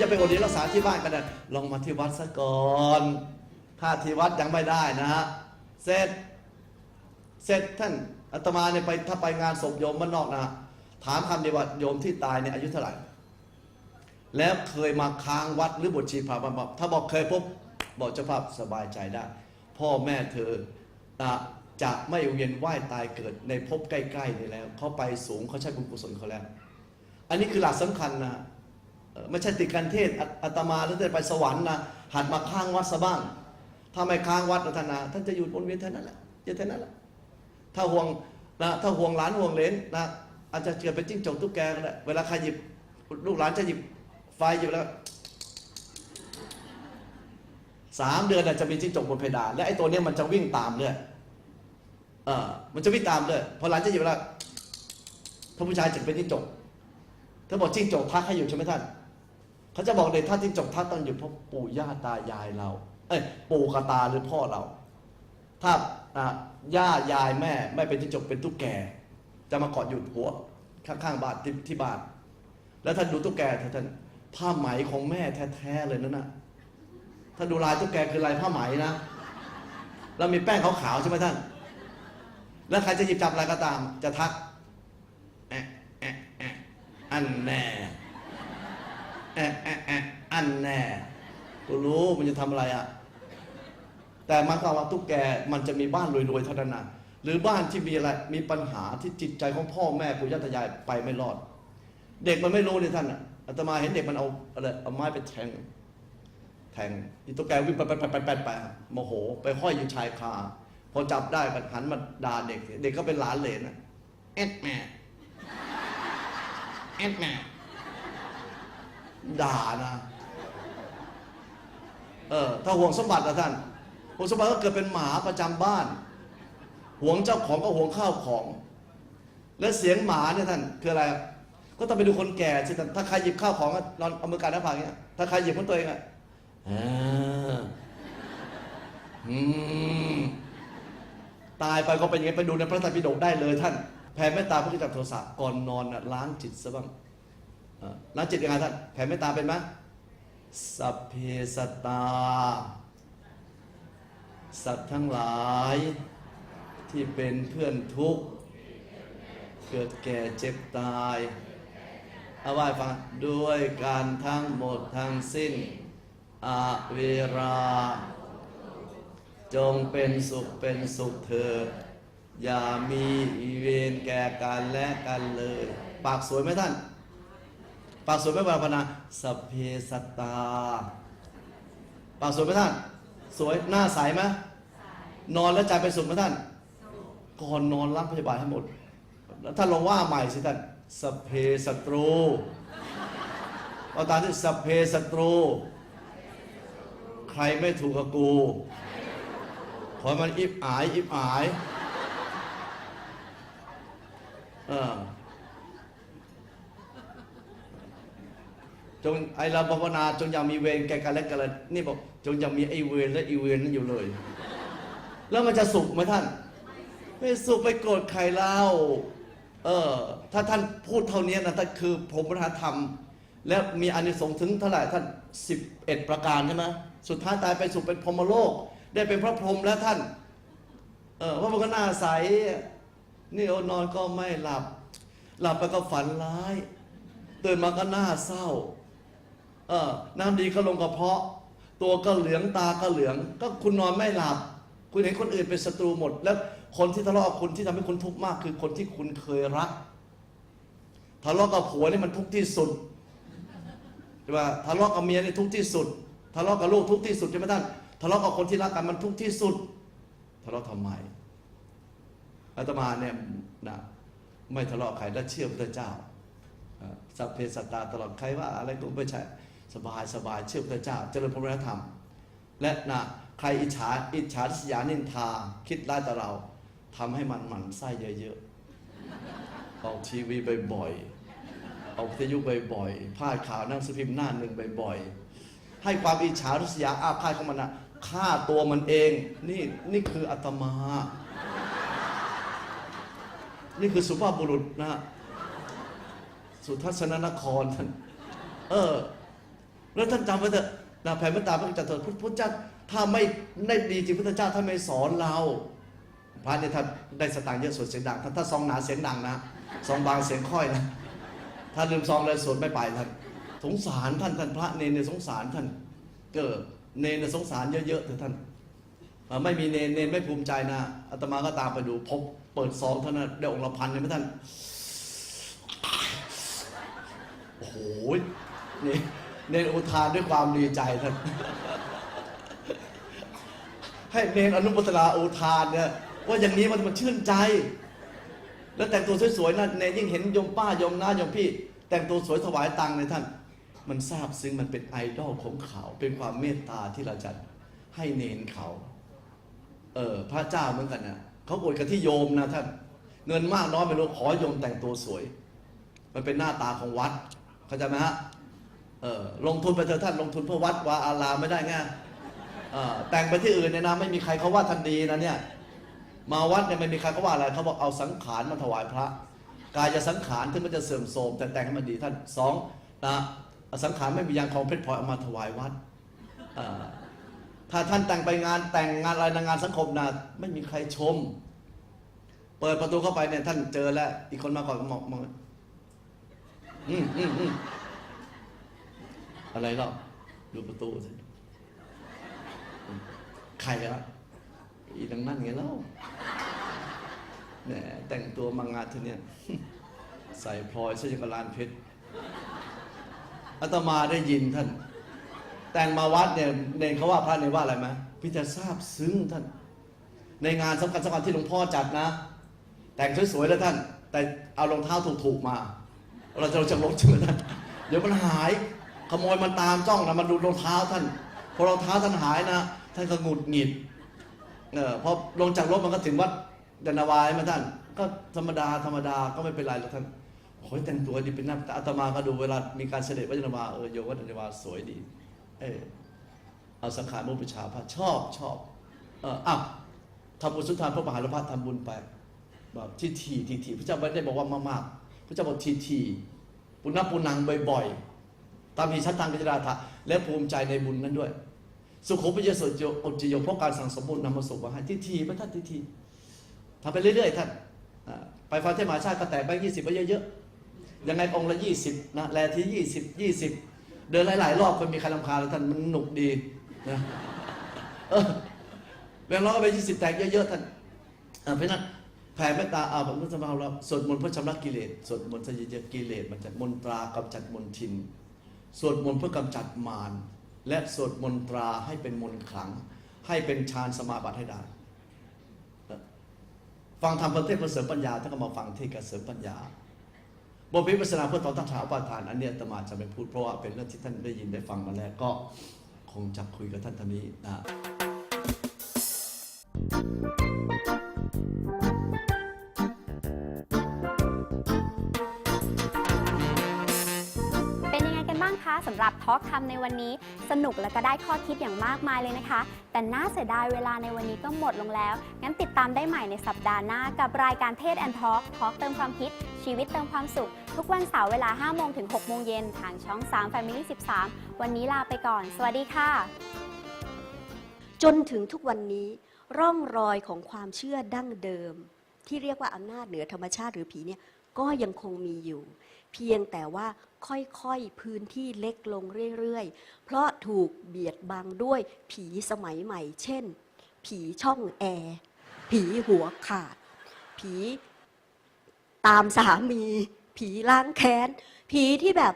รือจะไปอดเรียรักษาที่บ้านก็ได้ลองมาที่วัดซะก่อนถ้าที่วัดยังไม่ได้นะฮะเสร็จเสร็จท่านอาตมาเนี่ยไปถ้าไปงานศพโยมบ้านนอกนะฮะถามคำเดียวว่าโยมที่ตายเนี่ยอายุเท่าไหร่แล้วเคยมาค้างวัดหรือบวชชีพาบอกถ้าบอกเคยปุ๊บบอกเจ้าภาพสบายใจได้ พ่อแม่เธอจะไม่เวียนว่ายตายเกิดในภพใกล้ๆนี่แล้วเขาไปสูงเขาใช้บุญกุศลเขาแล้ว อันนี้คือหลักสำคัญนะ ไม่ใช่ติดกันเทศอาอาตมาแล้วจะไปสวรรค์นะหัดมาค้างวัดซะบ้าง ถ้าไม่ค้างวัดนะท่านนะท่านจะอยู่บนเวียนเท่านั้นแหละจะเท่านั้นแหละถ้าห่วงนะถ้าห่วงหลานห่วงเลนนะอาจจะเกิดเป็นจิ้งจกตุ๊กแกก็ได้เวลาใครหยิบลูกหลานจะหยิบไฟหยิบแล้วสามเดือนนะจะมีจิ้งจกบนเพดานและไอ้ตัวเนี้ยมันจะวิ่งตามเลยเออมันจะวิ่งตามเลยพอหลานจะหยิบแล้วถ้าผู้ชายจะเป็นจิ้งจกถ้าบอกจิ้งจกทักให้อยู่ใช่ไหมท่าน เขาจะบอกเลยถ้าจิ้งจกทักต้องอยู่เพราะปู่ย่าตายายเรา เอ้ยปู่กับตาหรือพ่อเรา ถ้าย่ายายแม่ไม่เป็นจิ้งจกเป็นตุ๊กแก จะมาเกาะอยู่หัวข้างๆบานที่ที่บานแล้วท่านดูตุ๊กแกท่านผ้าไหมของแม่แท้ๆเลยนั่นน่ะถ้านดูลายตุ๊กแกคือลายผ้าไหมนะแล้วมีแป้งขาวๆใช่ไหมท่าน แล้วใครจะหยิบจับอะไรก็ตาม จะทักแอะแอะแอะอันแน่ แอะแอะแอะอันแน่กูรู้มันจะทำอะไรอะ แต่มันก็ว่าตุ๊กแกมันจะมีบ้านรวยๆเท่านั้นนะหรือบ้านที่มีอะไรมีปัญหาที่จิตใจของพ่อแม่ปู่ย่าตายายไปไม่รอด เด็กมันไม่รู้นี่ท่านอะอาตมาเห็นเด็กมันเอาอะไรเอาไม้ไปแทงแทงอีตุ๊กแกวิ่งไปไปไปไปไปไปโมโห ไปห้อยอยู่ชายคาพอจับได้ก็หันมาด่าเด็ก เด็กก็เป็นหลานเหลนนะเอ็ดแม่เอ็ดแม่ ด่านะ เออถ้าห่วงสมบัตินะท่านห่วงสมบัติก็เกิดเป็นหมาประจำบ้านห่วงเจ้าของก็ห่วงข้าวของ และเสียงหมาเนี่ยท่านคืออะไร ก็ต้องไปดูคนแก่สิท่านถ้าใครหยิบข้าวของก็นอนเอามือกันหน้าผากอย่างเงี้ยถ้าใครหยิบของตัวเองอะอ่าอืมตายไปก็เป็นยังไงไปดูในพระไตรปิฎกได้เลยท่านแผ่เมตตาพุทธจักรโทสะก่อนนอนน่ะล้างจิตซะบ้าง ล้างจิตยังไงท่านแผ่เมตตาเป็นไหมสัพเพสตา สัตว์ทั้งหลายที่เป็นเพื่อนทุกข์ เกิดแก่เจ็บตายเอาไว้ฟังด้วยการทั้งหมดทั้งสิ้นอาเวรา จงเป็นสุขเป็นสุขเถิดอย่ามีเวรแก่กันและกันเลย ปากสวยไหมท่าน ปากสวยไหมวรพนาสัพเพสัตตา ปากสวยไหมท่าน สวยหน้าใสไหมนอนแล้วใจเป็นสุขไหมท่านก่อนนอนล้างพยาบาลให้หมด แล้วท่านลองว่าใหม่สิท่านสัพเพศัตรูเอาตามที่สัพเพศัตรู ใครไม่ถูกกับกู ขอให้มันอิบอาย อิบอาย เออ จงไอเราภาวนาจงอย่ามีเวรแก่กันและกันเลยนี่บอก จงอย่ามีไอเวรและอีเวรนั้นอยู่เลย แล้วมันจะสุขไหมท่าน ไม่สุขไปโกรธใครเล่าเออถ้าท่านพูดเท่านี้นะท่านคือพรหมธรรม และมีอานิสงส์ถึงเท่าไหร่ท่านสิบเอ็ดประการใช่ไหมสุดท้ายตายไปสู่เป็นพรหมโลก ได้เป็นพระพรหมแล้วท่าน เออว่ามันก็น่าใสนี่เอานอนก็ไม่หลับ หลับไปก็ฝันร้ายตื่นมาก็หน้าเศร้า เออน้ำดีก็ลงกระเพาะ ตัวก็เหลืองตาก็เหลือง ก็คุณนอนไม่หลับ คุณเห็นคนอื่นเป็นศัตรูหมด แล้วคนที่ทะเลาะกับคุณที่ทำให้คุณทุกข์มาก คือคนที่คุณเคยรักทะเลาะกับผัวนี่มันทุกข์ที่สุดใช่ป่ะทะเลาะกับเมียนี่ทุกข์ที่สุดทะเลาะกับลูกทุกข์ที่สุดใช่ไหมท่านทะเลาะกับคนที่รักกันมันทุกข์ที่สุดทะเลาะทำไมอาตมาเนี่ยนะไม่ทะเลาะใครและเชื่อพระเจ้าสัพเพสัตตาตลอดใครว่าอะไรก็ไม่ใช่ สบายสบายเชื่อพระเจ้า เจริญพระธรรม และนะใครอิจฉาอิจฉาทิษยานินทา คิดร้ายต่อเราทำให้มันหมั่นไส้เยอะๆออกทีวีบ่อยๆออกวิยุบ่อยๆพาดข่าวนั่งสพิมพ์หน้าหนึ่งบ่อยๆให้ความอิจฉาทิษยาอาฆาตของมันนะฆ่าตัวมันเอง นี่นี่คืออาตมา นี่คือสุภาพบุรุษนะ สุทัศนนครท่านเออ แล้วท่านจำไว้เถอะนะแผ่เมตตาพระจันทร์พุทธเจ้าถ้าไม่ได้ดีจริงพระพุทธเจ้าท่านไม่สอนเราพระเนี่ยท่านได้สตางค์เยอะสวดเสียงดังถ้านถ้าซองหนาเสียงดังนะซองบางเสียงค่อยนะถ้าลืมซองเลยสวดไม่ไปท่านสงสารท่านท่านพระเนรเนี่ยสงสารท่านเกิดเนรเนี่ยสงสารเยอะๆเถอะท่านไม่มีเนรเนรไม่ภูมิใจนะอาตมาก็ตามไปดูพบเปิดซองท่านั้นได้องค์ละพันเลยไหมท่านโอ้โหนี่ เนรอุทานด้วยความดีใจท่านให้เนรอนุโมทนาอุทานเนี่ยว่าอย่างนี้มันมันชื่นใจ แล้วแต่งตัวสวยๆนะเนรยิ่งเห็นยมป้ายมน้ายมพี่ แต่งตัวสวยถวายตังค์เลยท่าน มันซาบซึ้งมันเป็นไอดอลของเขา เป็นความเมตตาที่เราจะให้เนรเขา เออพระเจ้าเหมือนกันนะเขาโกรธกันที่โยมนะท่าน เงินมากน้อยไม่รู้ขอโยมแต่งตัวสวย มันเป็นหน้าตาของวัด เข้าใจไหมฮะ เออลงทุนไปเถอะท่านลงทุนเพื่อวัดวาอารามไม่ได้ไงเออแต่งไปที่อื่นเนี่ยนะไม่มีใครเขาว่าท่านดีนะเนี่ย มาวัดเนี่ยไม่มีใครเขาว่าอะไรเขาบอกเอาสังขารมาถวายพระ กายจะสังขารถึงมันจะเสื่อมโทรมแต่แต่งให้มันดีท่านสองนะสังขารไม่มียางของเพชรพลอยเอามาถวายวัดถ้าท่านแต่งไปงานแต่งงานอะไรนงานสังคมนะไม่มีใครชม เปิดประตูเข้าไปเนี่ยท่านเจอแล้ว อีกคนมาก่อนก็มองมองอืมอืมอืม อะไรเล่าดูประตูสิใครอะอีดังนั่นไงเล่าแหมแต่งตัวมางานเธอเนี่ย ใส่พลอยเสื้อจักรลานเพชรอาตมาได้ยินท่าน แต่งมาวัดเนี่ยเนนเขาว่าพระเนว่าอะไรไหมพิจารทราบซึ้งท่าน ในงานสำคัญสำคัญที่หลวงพ่อจัดนะ แต่งสวยๆแล้วท่าน แต่เอารองเท้าถูกๆมา เราจะเราจะลดใช่ไหมท่านเดี๋ยวมันหาย ขโมยมันตามจ้องนะมันดูรองเท้าท่าน พอรองเท้าท่านหายนะ ท่านก็หงุดหงิดเออพอลงจากรถมันก็ถึงวัดยานาวายมาท่าน ก็ธรรมดาธรรมดาก็ไม่เป็นไรหรอกท่านโอ้ยแต่งตัวดีเป็นหน้าต่อาตมาก็ดูเวลามีการเสด็จวัดยานนาวาเออโยวัดยานาวาสวยดี เออเอาสังขารมุปชาพระชอบชอบเอออ้าวทำบุญสุนทานพระมหาลพระทำบุญไปแบบทีทีทีทีพระเจ้าไม่ได้บอกว่ามากๆพระเจ้าบอกทีทีปุณณปุนังบ่อยๆ ตามมีชัดทางกิจราถะและภูมิใจในบุญนั้นด้วย สุขุปิยสุโยอจิโยเพราะการสั่งสมบุญนำมาสู่มาให้ทีทีพระท่านทีทีทำไปเรื่อยๆท่านไปฟังเทศมาชาติก็แตกไปยี่สิบไปเยอะๆยังไงองค์ละยี่สิบนะแลที่ยี่สิบยี่สิบเดินหลายๆรอบคนมีใครลำคาแล้วท่านมันหนุกดีนะเออแบงค์ร้อยก็ไปยี่สิบแตกเยอะๆท่านเพราะนั้นแผ่เมตตาอาบัติมุสมาเราสวดมนต์เพื่อชำระกิเลสสวดมนต์ทะเยอกิเลสมันจะมนตรากำจัดมนทิน สวดมนต์เพื่อกำจัดมารและสวดมนตราให้เป็นมนต์ขลัง ให้เป็นฌานสมาบัติให้ได้ ฟังธรรมประเทศเพื่อเสริมปัญญาท่านก็มาฟังเทศกับเสริมปัญญาบทพิปัสนาเพื่อตอบทักถามอุปาทานอันเนี้ยตมาจะไม่พูดเพราะว่าเป็นเรื่องที่ท่านได้ยินได้ฟังมาแล้วก็คงจะคุยกับท่านท่านนี้นะเป็ นบ้างคะสำหรับทอล์กทำในวันนี้ สนุกและก็ได้ข้อคิดอย่างมากมายเลยนะคะ แต่น่าเสียดายเวลาในวันนี้ก็หมดลงแล้ว งั้นติดตามได้ใหม่ในสัปดาห์หน้ากับรายการเทศแอนทอล์กทอล์กเติมความคิด ชีวิตเติมความสุข ทุกวันเสาร์เวลา 5 โมงถึง 6 โมงเย็นทางช่อง 3 Family 13 วันนี้ลาไปก่อน สวัสดีค่ะ จนถึงทุกวันนี้ร่องรอยของความเชื่อดั้งเดิม ที่เรียกว่าอำนาจเหนือธรรมชาติหรือผีเนี่ยก็ยังคงมีอยู่ เพียงแต่ว่าค่อยๆ พื้นที่เล็กลงเรื่อยๆ เพราะถูกเบียดบังด้วยผีสมัยใหม่ เช่น ผีช่องแอร์ ผีหัวขาด ผีตามสามี ผีล้างแค้น ผีที่แบบ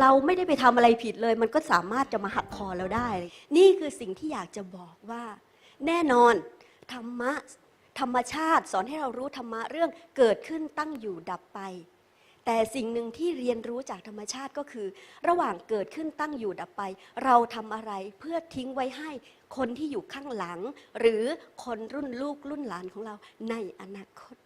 เราไม่ได้ไปทำอะไรผิดเลย มันก็สามารถจะมาหักคอเราได้ นี่คือสิ่งที่อยากจะบอกว่า แน่นอนธรรมะธรรมชาติสอนให้เรารู้ธรรมะเรื่องเกิดขึ้นตั้งอยู่ดับไป แต่สิ่งหนึ่งที่เรียนรู้จากธรรมชาติก็คือ ระหว่างเกิดขึ้นตั้งอยู่ดับไป เราทำอะไรเพื่อทิ้งไว้ให้คนที่อยู่ข้างหลัง หรือคนรุ่นลูกรุ่นหลานของเราในอนาคต